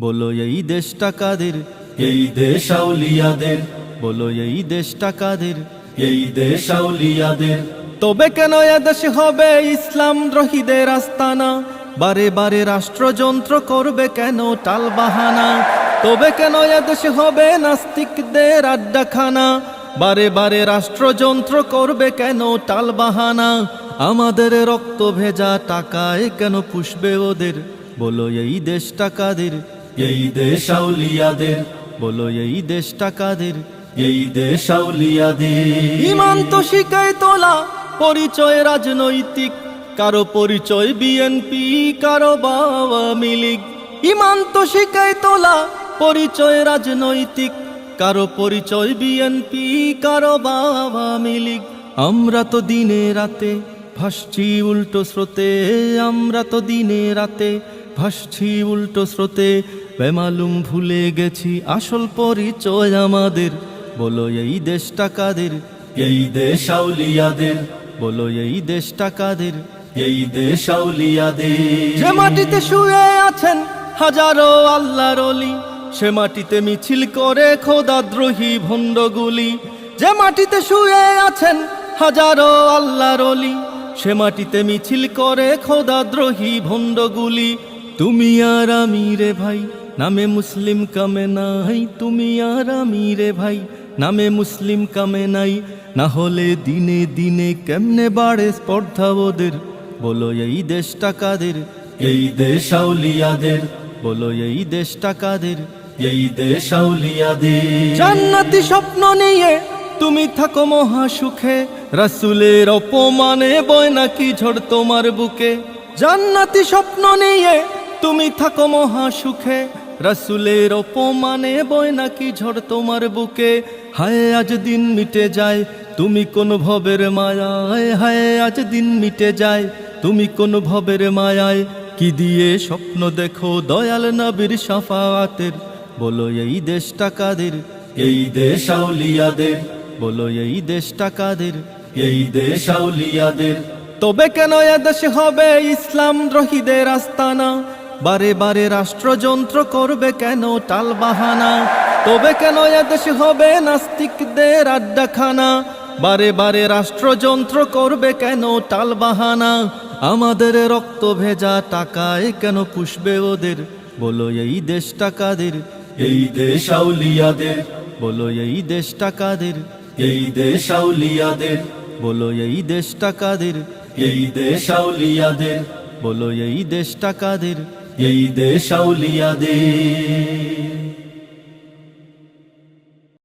বলো, এই দেশটা কাদের? এই দেশ আউলিয়াদের। বলো, এই দেশটা কাদের? এই দেশ আউলিয়াদের। তবে কেন এদেশে হবে ইসলাম দ্রোহীদের আস্তানা? বারে বারে রাষ্ট্রযন্ত্র করবে কেন টাল বাহানা? তবে কেন এদেশে হবে নাস্তিকদের আড্ডাখানা? বারে বারে রাষ্ট্রযন্ত্র করবে কেন টাল বাহানা? আমাদের রক্ত ভেজা টাকায় কেন পুষবে ওদের? বলো, এই দেশটা কাদের? এই দেশ আউলিয়াদের, বলো এই দেশ টাকাদের এই দেশ আউলিয়াদের। ইমান তো শিখায় তোলা, পরিচয় রাজনৈতিক, কারও পরিচয় বিএনপি কারও আওয়ামী লীগ। ইমান তো শিখায় তোলা, পরিচয় রাজনৈতিক, কারও পরিচয় বিএনপি কারও আওয়ামী লীগ। আমরা তো দিনে রাতে ভাসছি উল্টো স্রোতে, আমরা তো দিনে রাতে ভাসছি উল্টো স্রোতে। বেমালুম ভুলে গেছি আসল পরিচয় আমাদের। বলো এই দেশটা কাদের? এই দেশ আউলিয়াদের। বলো এই দেশটা কাদের? এই দেশ আউলিয়াদের। যে মাটিতে শুয়ে আছেন হাজারো আল্লাহর অলি সে মাটিতে মিছিল করে খোদাদ্রোহী ভণ্ডগুলি। যে মাটিতে শুয়ে আছেন হাজারো আল্লাহর অলি সে মাটিতে মিছিল করে খোদাদ্রোহী ভণ্ডগুলি। তুমি আর আমি রে ভাই নামে মুসলিম কামে নাই, তুমি আর আমি রে ভাই। নামে মুসলিম কামে নাই, না হলে দিনে দিনে কেমনে বাড়ে স্পর্ধা ওদের? বলো, এই দেশটা কাদের? এই দেশ আউলিয়াদের। বলো, এই দেশটা কাদের? এই দেশ আউলিয়াদের। জান্নাতি স্বপ্ন নিয়ে তুমি থাকো মহা সুখে। রাসুলের অপমানে বয় নাকি ঝড় তোমার বুকে। জান্নাতি স্বপ্ন নিয়ে তুমি থাকো মহা সুখে। রাসুলের অপমানে বয় নাকি ঝড় তোমার বুকে? হায়, আজ দিন মিটে যায়, তুমি কোন ভবের মায়ায়? হায়, আজ দিন মিটে যায়, তুমি কোন ভবের মায়ায়? কি দিয়ে স্বপ্ন দেখো দয়াল নবীর সাফাতের বলো, এই দেশটা কাদের? এই দেশ আউলিয়াদের। বলো, এই দেশটা কাদের? এই দেশ আউলিয়াদের। তবে কেন এদেশে হবে ইসলাম দ্রোহীদের আস্তানা? বারে বারে রাষ্ট্রযন্ত্র করবে কেন টাল বাহানা তবে কেন এদেশে হবে নাস্তিকদের আড্ডাখানা? বারে বারে রাষ্ট্রযন্ত্র করবে কেন টাল বাহানা আমাদের রক্ত ভেজা টাকায় কেন পুষবে ওদের? বলো এই দেশ টাকাদের এই দেশ আউলিয়াদের। বলো এই দেশ টাকাদের এই দেশ আউলিয়াদের। বলো এই দেশ টাকাদের এই দেশ আউলিয়াদের। বলো এই দেশ কাদের? এই দেশ আউলিয়াদের।